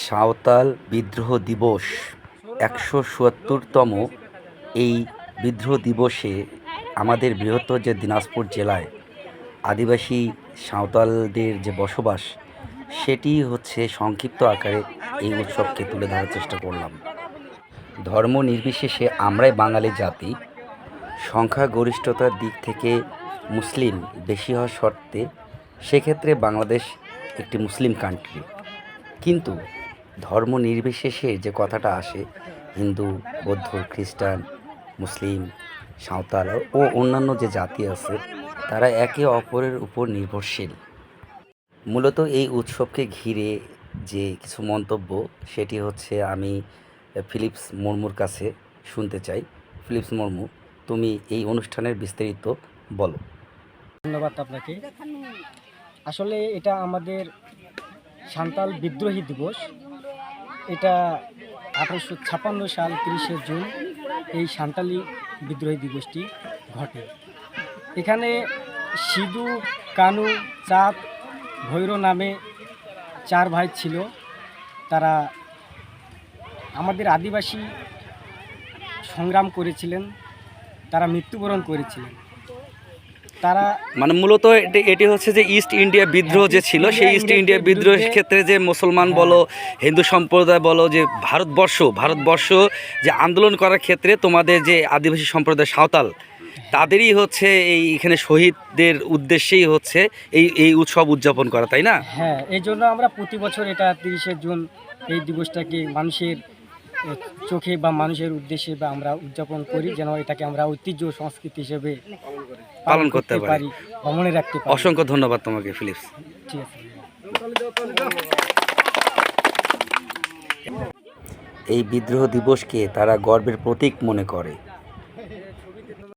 সাঁওতাল বিদ্রোহ দিবস একশো সত্তরতম এই বিদ্রোহ দিবসে আমাদের বৃহত্তর যে দিনাজপুর জেলায় আদিবাসী সাঁওতালদের যে বসবাস, সেটি হচ্ছে সংক্ষিপ্ত আকারে এই উৎসবকে তুলে ধরার চেষ্টা করলাম। ধর্ম নির্বিশেষে আমরাই বাঙালি জাতি, সংখ্যাগরিষ্ঠতার দিক থেকে মুসলিম বেশি হওয়া শর্তে সেক্ষেত্রে বাংলাদেশ একটি মুসলিম কান্ট্রি কিন্তু ধর্ম নির্বিশেষে যে কথাটা আসে, হিন্দু, বৌদ্ধ, খ্রিস্টান, মুসলিম, সাঁওতাল ও অন্যান্য যে জাতি আছে, তারা একে অপরের উপর নির্ভরশীল। মূলত এই উৎসবকে ঘিরে যে কিছু মন্তব্য, সেটি হচ্ছে আমি ফিলিপস মুর্মুর কাছে শুনতে চাই। ফিলিপস মুর্মু, তুমি এই অনুষ্ঠানের বিস্তারিত বলো। ধন্যবাদ আপনাকে। আসলে এটা আমাদের সান্তাল বিদ্রোহী দিবস। এটা আঠারোশো ছাপ্পান্ন সাল তিরিশে জুন এই সান্তালি বিদ্রোহী দিবসটি ঘটে। এখানে সিধু, কানু, চাঁদ, ভৈর নামে চার ভাই ছিল। তারা আমাদের আদিবাসী সংগ্রাম করেছিলেন, তারা মৃত্যুবরণ করেছিলেন। তারা মানে মূলত এটি হচ্ছে যে ইস্ট ইন্ডিয়া বিদ্রোহ যে ছিল সেই ইস্ট ইন্ডিয়া বিদ্রোহের ক্ষেত্রে যে মুসলমান বলো হিন্দু সম্প্রদায় বলো যে ভারতবর্ষ ভারতবর্ষ যে আন্দোলন করার ক্ষেত্রে তোমাদের যে আদিবাসী সম্প্রদায় সাঁওতাল তাদেরই হচ্ছে এই এখানে শহীদদের উদ্দেশ্যেই হচ্ছে এই এই উৎসব উদযাপন করা তাই না? হ্যাঁ এই জন্য আমরা প্রতি বছর এটা তিরিশে জুন এই দিবসটাকে মানুষের চোখে বা মানুষের উদ্দেশ্যে বা আমরা উদযাপন করি যেন এটাকে আমরা ঐতিহ্য সংস্কৃতি হিসেবে পালন করতে পারি। বা মনে রাখতে পারি। অসংখ্য ধন্যবাদ তোমাকে ফিলিপস। ঠিক আছে। এই বিদ্রোহ দিবসকে তারা গর্বের প্রতীক মনে করে।